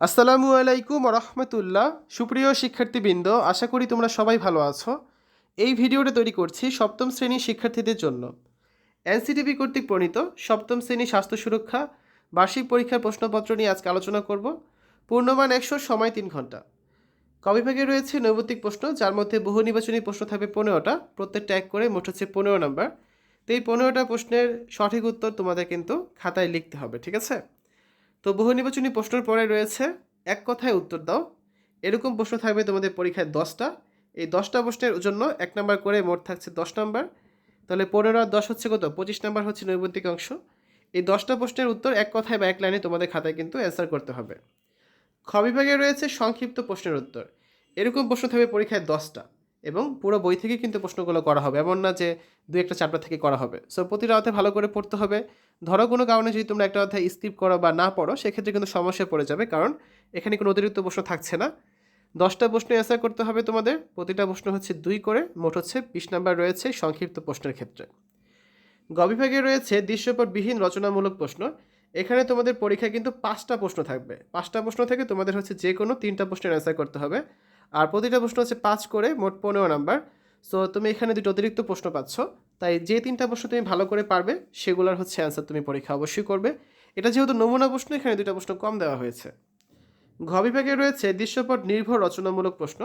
আসসালামু আলাইকুম রহমতুল্লাহ। সুপ্রিয় শিক্ষার্থীবৃন্দ, আশা করি তোমরা সবাই ভালো আছো। এই ভিডিওটা তৈরি করছি সপ্তম শ্রেণির শিক্ষার্থীদের জন্য। এনসিটিভি কর্তৃক প্রণীত সপ্তম শ্রেণি স্বাস্থ্য সুরক্ষা বার্ষিক পরীক্ষার প্রশ্নপত্র নিয়ে আজকে আলোচনা করব। পূর্ণমান একশো সময় তিন ঘণ্টা। কবিভাগে রয়েছে নৈবতিক প্রশ্ন, যার মধ্যে বহু নির্বাচনী প্রশ্ন থাকবে পনেরোটা। প্রত্যেকটা এক করে মোট হচ্ছে পনেরো নাম্বার। তো এই পনেরোটা প্রশ্নের সঠিক উত্তর তোমাদের কিন্তু খাতায় লিখতে হবে, ঠিক আছে? তো বহু নির্বাচনী প্রশ্নের পরে রয়েছে, এক কথায় উত্তর দাও। এরকম প্রশ্ন থাকবে তোমাদের পরীক্ষায় দশটা। এই দশটা প্রশ্নের জন্য এক নাম্বার করে মোট থাকছে দশ নাম্বার। তাহলে পনেরো আর দশ হচ্ছে কত? পঁচিশ নাম্বার হচ্ছে নৈবন্তিক অংশ। এই দশটা প্রশ্নের উত্তর এক কথায় বা এক লাইনে তোমাদের খাতায় কিন্তু অ্যান্সার করতে হবে। খ বিভাগে রয়েছে সংক্ষিপ্ত প্রশ্নের উত্তর। এরকম প্রশ্ন থাকবে পরীক্ষায় দশটা। এবং পুরো বই থেকে কিন্তু প্রশ্নগুলো করা হবে। এমন না যে দু একটা চ্যাপ্টার থেকে করা হবে। সো প্রতিটা অধ্যায় ভালো করে পড়তে হবে। ধরো কোনো কারণে যদি তোমরা একটা অধ্যায় স্কিপ করো বা না পড়ো, সেক্ষেত্রে কিন্তু সমস্যায় পড়ে যাবে কারণ এখানে কোনো অতিরিক্ত প্রশ্ন থাকছে না। দশটা প্রশ্ন অ্যান্সার করতে হবে তোমাদের। প্রতিটা প্রশ্ন হচ্ছে দুই করে, মোট হচ্ছে বিশ নাম্বার রয়েছে সংক্ষিপ্ত প্রশ্নের ক্ষেত্রে। গ বিভাগে রয়েছে দৃশ্যপটবিহীন রচনামূলক প্রশ্ন। এখানে তোমাদের পরীক্ষায় কিন্তু পাঁচটা প্রশ্ন থাকবে। পাঁচটা প্রশ্ন থেকে তোমাদের হচ্ছে যে কোনো তিনটা প্রশ্নের অ্যান্সার করতে হবে। আর প্রতিটা প্রশ্ন হচ্ছে পাঁচ করে, মোট পনেরো নাম্বার। সো তুমি এখানে দুটো অতিরিক্ত প্রশ্ন পাচ্ছ। তাই যে তিনটা প্রশ্ন তুমি ভালো করে পারবে, সেগুলোর হচ্ছে অ্যান্সার তুমি পরীক্ষা অবশ্যই করবে। এটা যেহেতু নমুনা প্রশ্ন, এখানে দুটো প্রশ্ন কম দেওয়া হয়েছে। ঘ বিভাগে রয়েছে দৃশ্যপট নির্ভর রচনামূলক প্রশ্ন।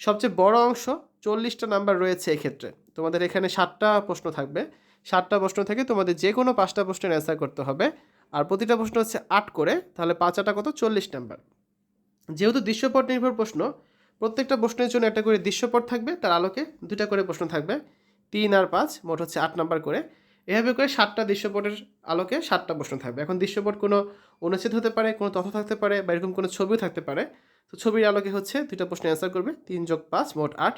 সবচেয়ে বড় অংশ, চল্লিশটা নাম্বার রয়েছে এক্ষেত্রে। তোমাদের এখানে সাতটা প্রশ্ন থাকবে। সাতটা প্রশ্ন থেকে তোমাদের যে কোনো পাঁচটা প্রশ্নের অ্যান্সার করতে হবে। আর প্রতিটা প্রশ্ন হচ্ছে আট করে, তাহলে পাঁচ আটা কত? চল্লিশ নাম্বার। যেহেতু দৃশ্যপট নির্ভর প্রশ্ন প্রত্যেকটা প্রশ্নের জন্য একটা করে দৃশ্যপট থাকবে, তার আলোকে দুটা করে প্রশ্ন থাকবে। তিন আর পাঁচ, মোট হচ্ছে আট নাম্বার করে। এভাবে করে সাতটা দৃশ্যপটের আলোকে সাতটা প্রশ্ন থাকবে। এখন দৃশ্যপট কোনো অনুচ্ছেদ হতে পারে, কোনো তথ্য থাকতে পারে বা এরকম কোনো ছবিও থাকতে পারে। তো ছবির আলোকে হচ্ছে দুইটা প্রশ্ন অ্যান্সার করবে, তিন যোগ পাঁচ, মোট আট।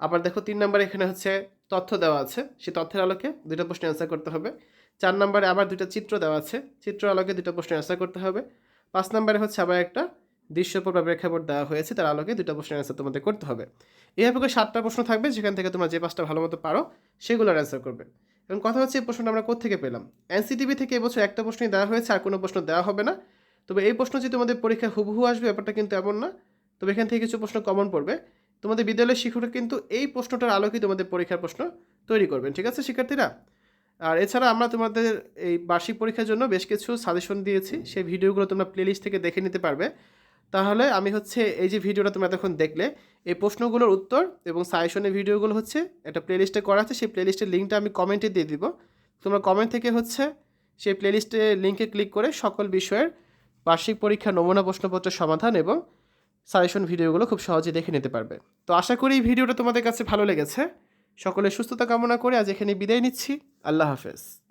আবার দেখো তিন নাম্বারে এখানে হচ্ছে তথ্য দেওয়া আছে সেই তথ্যের আলোকে দুইটা প্রশ্ন অ্যান্সার করতে হবে। চার নম্বরে আবার দুইটা চিত্র দেওয়া আছে, চিত্র আলোকে দুটো প্রশ্ন অ্যান্সার করতে হবে। পাঁচ নম্বরে হচ্ছে আবার একটা দৃশ্যপট বা প্রেক্ষাপট দেওয়া হয়েছে, তার আলোকে দুটো প্রশ্নের অ্যান্সার তোমাদের করতে হবে। এইভাবে করে সাতটা প্রশ্ন থাকবে, যেখান থেকে তোমরা যে পাঁচটা ভালো মতো পারো, সেগুলোর অ্যান্সার করবে। এবং কথা হচ্ছে, এই প্রশ্নটা আমরা কোথেকে পেলাম? এনসিটিভি থেকে এবছর একটা প্রশ্নই দেওয়া হয়েছে, আর কোনো প্রশ্ন দেওয়া হবে না। তবে এই প্রশ্ন যে তোমাদের পরীক্ষা হুবহু আসবে, ব্যাপারটা কিন্তু এমন না। তবে এখান থেকে কিছু প্রশ্ন কমন পড়বে। তোমাদের বিদ্যালয়ের শিক্ষকরা কিন্তু এই প্রশ্নটার আলোকেই তোমাদের পরীক্ষার প্রশ্ন তৈরি করবেন, ঠিক আছে, শিক্ষার্থীরা? আর এছাড়া আমরা তোমাদের এই বার্ষিক পরীক্ষার জন্য বেশ কিছু সাজেশন দিয়েছি। সেই ভিডিওগুলো তোমরা প্লেলিস্ট থেকে দেখে নিতে পারবে। তাহলে আমি হচ্ছে এই যে ভিডিওটা তোমরা এতক্ষণ দেখলে, এই প্রশ্নগুলোর উত্তর এবং সাজেশনের ভিডিওগুলো হচ্ছে একটা প্লেলিস্টে করা আছে, সেই প্লেলিস্টের লিঙ্কটা আমি কমেন্টে দিয়ে দিব। তোমরা কমেন্ট থেকে হচ্ছে সেই প্লেলিস্টে লিঙ্কে ক্লিক করে সকল বিষয়ের বার্ষিক পরীক্ষা, নমুনা প্রশ্নপত্রের সমাধান এবং সাজেশন ভিডিওগুলো খুব সহজে দেখে নিতে পারবে। তো আশা করি এই ভিডিওটা তোমাদের কাছে ভালো লেগেছে। সকলের সুস্থতা কামনা করে আজ এখানে বিদায় নিচ্ছি। আল্লাহ হাফেজ।